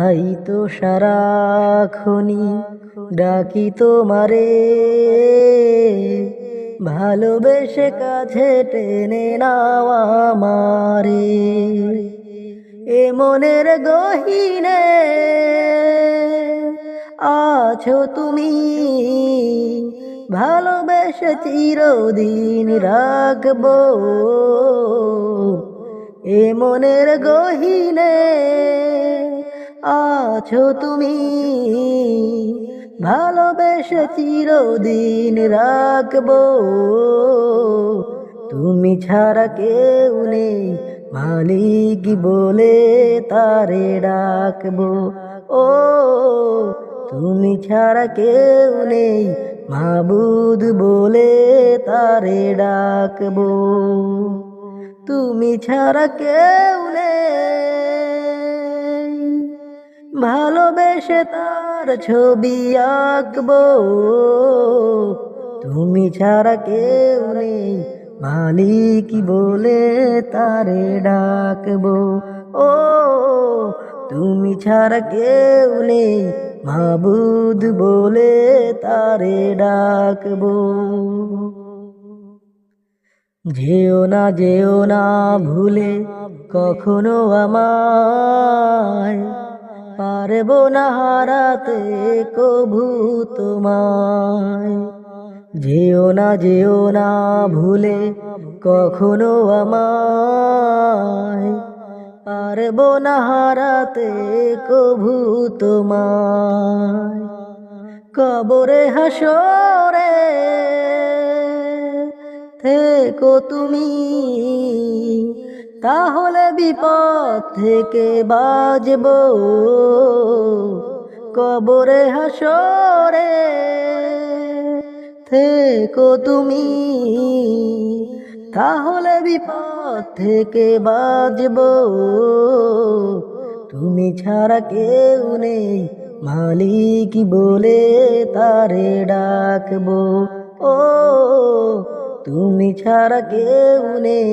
তাই তো সারাক্ষণি ডাকি তোমারে। ভালোবেসে কাছে টেনে নাওয়া মারে এ মনের গহিনে আছো তুমি। ভালোবেসে চিরদিন রাখব। এ মনের গহিনে আছো তুমি। ভালোবেসে চিরদিন রাখব। তুমি ছাড়া কেউ নেই, মালিক বলে তারে ডাকবো। ও, তুমি ছাড়া কেউ নেই, মাবুদ বলে তারে ডাকবো। তুমি ছাড়া কেউ নেই। ভালোবেসে তার ছবি আঁকবো। তুমি ছাড়া কেউ নেই মালিক বলে তারে ডাকবো। ও, তুমি ছাড়া কেউ নেই, মাবুদ বলে তারে ডাকবো। যেও না যেও না ভুলে কখনো আমায় পারব না হারাতে কভু তোমায়। যেও না যেও না ভুলে কখনো আমায়। পারব না হারাতে কভু তোমায়। কবরে হাসরে থেকো তুমি তাহলে বিপদ থেকে বাজব কবরে হাসরে থেকো তুমি। তাহলে বিপদ থেকে বাজব তুমি ছাড়া কেউ নেই, মালিক বলে তারে ডাকবো। ও, তুমি ছাড়া কেউ নেই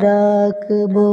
ডাকবো